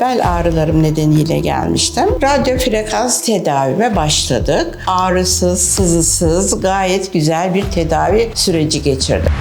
bel ağrılarım nedeniyle gelmiştim. Radyo frekans tedavime başladık. Ağrısız, sızısız gayet güzel bir tedavi süreci geçirdim.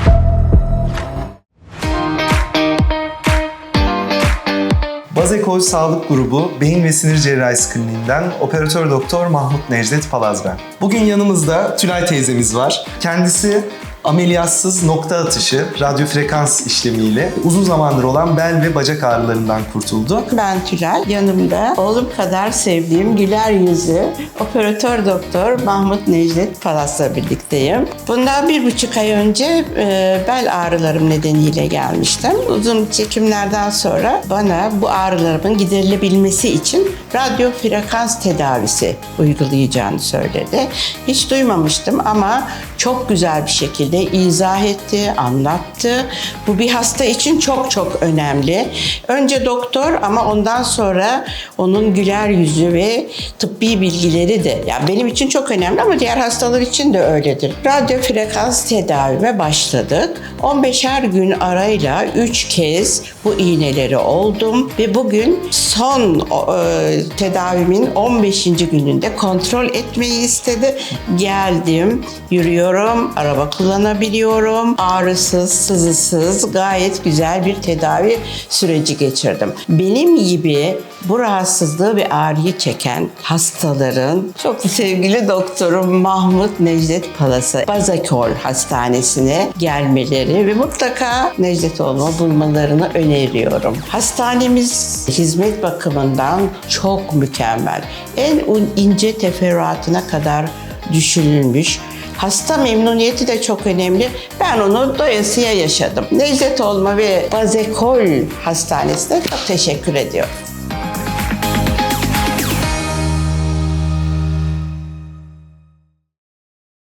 Bazekol Sağlık Grubu Beyin ve Sinir Cerrahisi Kliniğinden operatör doktor Mahmut Necdet Palaz ben. Bugün yanımızda Tülay teyzemiz var. Kendisi ameliyatsız nokta atışı radyo frekans işlemiyle uzun zamandır olan bel ve bacak ağrılarından kurtuldu. Ben Tülay. Yanımda oğlum kadar sevdiğim güler yüzlü operatör doktor Mahmut Necdet Palas'la birlikteyim. Bundan bir buçuk ay önce e, bel ağrılarım nedeniyle gelmiştim. Uzun çekimlerden sonra bana bu ağrılarımın giderilebilmesi için radyo frekans tedavisi uygulayacağını söyledi. Hiç duymamıştım ama çok güzel bir şekilde izah etti, anlattı. Bu bir hasta için çok çok önemli. Önce doktor ama ondan sonra onun güler yüzü ve tıbbi bilgileri de yani benim için çok önemli ama diğer hastalar için de öyledir. Radyo frekans tedavime başladık. 15'er gün arayla 3 kez bu iğneleri oldum ve bugün son e, tedavimin 15. gününde kontrol etmeyi istedi. Geldim, yürüyorum, araba kullanabiliyorum. Ağrısız, sızısız gayet güzel bir tedavi süreci geçirdim. Benim gibi bu rahatsızlığı ve ağrıyı çeken hastaların çok sevgili doktorum Mahmut Necdet Palası Bazakol Hastanesi'ne gelmeleri ve mutlaka Necdetoğlu'nu bulmalarını öneriyorum. Hastanemiz hizmet bakımından çok mükemmel. En ince teferruatına kadar düşünülmüş. Hasta memnuniyeti de çok önemli. Ben onu doyasıya yaşadım. Necdet Olma ve Bazekol Hastanesi'ne çok teşekkür ediyorum.